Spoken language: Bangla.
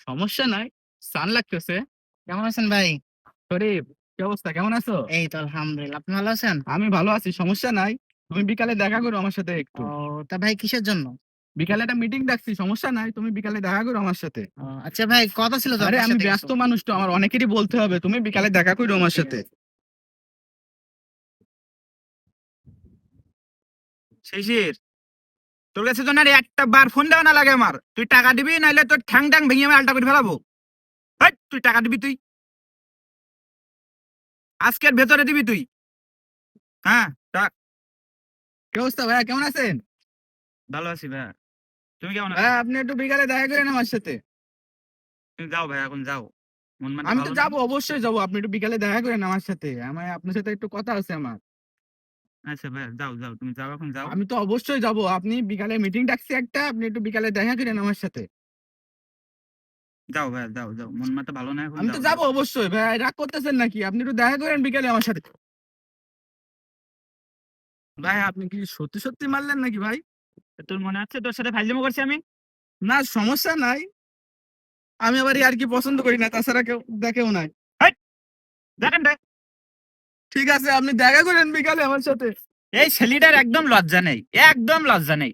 সমস্যা নাই সান লাগতেছে। কেমন আছেন ভাই? শরীফ কি অবস্থা? কেমন আছো? এই তো আলহামদুলিল্লাহ আপনি ভালো আছেন? আমি ভালো আছি সমস্যা নাই। তুমি বিকালে দেখা করো আমার সাথে একটু। ও তা ভাই কিসের জন্য? বিকালে একটা মিটিং ডাকছি সমস্যা নাই তুমি বিকালে দেখা করো আমার সাথে। ও, আচ্ছা ভাই কথা ছিল তো আরে আপনার আমি সাথে ব্যস্ত কিছু। মানুষ তো আমার অনেকেরই বলতে হবে তুমি বিকালে দেখা করো আমার সাথে। শিশির তোর কাছে তো না রে একটা বার ফোন দেওয়া না লাগে আমার। তুই টাকা দিবি নাইলে তোর ঠ্যাং ট্যাং ভেঙে আমি আলটা করে ফেলাবো। তুই টাকা দিবি তুই? আজকের ভেতরে দিবি তুই? হ্যাঁ টাক কি অবস্থা ভাইয়া কেমন আছেন? ভালো আছি ভাই তুমি কেমন ভাইয়া আপনি একটু বিকালে দেখা করেন আমার সাথে। তুমি যাও ভাই এখন যাও। আমি তো যাব অবশ্যই যাব। আপনি একটু বিকালে দেখা করেন আমার সাথে। আমার আপনার সাথে একটু কথা আছে আমার। আচ্ছা ভাই যাও যাও তুমি যাও এখন যাও। আমি তো অবশ্যই যাব। আপনি বিকালে মিটিং ডাকছি একটা আপনি একটু বিকালে দেখা করেন আমার সাথে। যাও ভাই যাও যাও। মন মাথা ভালো না এখন আমি তো যাব অবশ্যই ভাই রাগ করতেছেন নাকি? আপনি একটু দেখা করেন বিকালে আমার সাথে। ভাই আপনি কি সত্যি সত্যি মারলেন নাকি ভাই? তোর মনে আছে? তোর সাথে ফাইজলামো করছি আমি? না সমস্যা নাই। আমি আবার আর কি পছন্দ করি না তাছাড়া কেউ দেখেও নাই। দেখেন ঠিক আছে, আপনি দেখা করেন বিকালে আমার সাথে। এই ছেলেটার একদম লজ্জা নেই, একদম লজ্জা নেই।